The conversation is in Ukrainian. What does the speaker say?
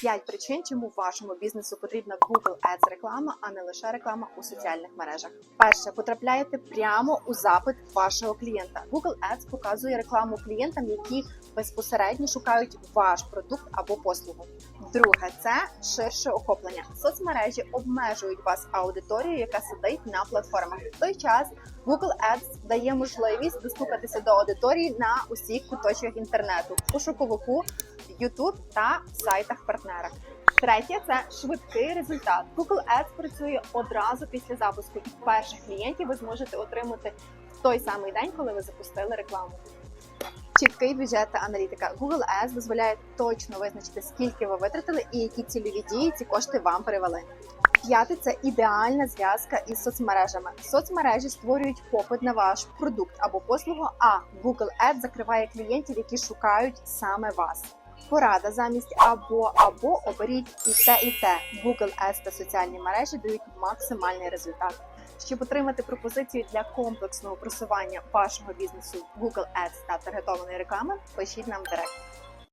5 причин, чому вашому бізнесу потрібна Google Ads реклама, а не лише реклама у соціальних мережах. Перше, потрапляєте прямо у запит вашого клієнта. Google Ads показує рекламу клієнтам, які безпосередньо шукають ваш продукт або послугу. Друге, це ширше охоплення. Соцмережі обмежують вас аудиторією, яка сидить на платформах. В той час Google Ads дає можливість достукатися до аудиторії на усіх куточках інтернету, пошуковику, YouTube та сайтах партнерах. Третє це швидкий результат. Google Ads працює одразу після запуску, перших клієнтів ви зможете отримати в той самий день, коли ви запустили рекламу. Чіткий бюджет та аналітика. Google Ads дозволяє точно визначити, скільки ви витратили і які цільові дії ці кошти вам привели. П'яте це ідеальна зв'язка із соцмережами. Соцмережі створюють попит на ваш продукт або послугу, а Google Ads закриває клієнтів, які шукають саме вас. Порада замість або або оберіть і те, і те. Google Ads та соціальні мережі дають максимальний результат. Щоб отримати пропозицію для комплексного просування вашого бізнесу Google Ads та таргетованої реклами, пишіть нам в директ.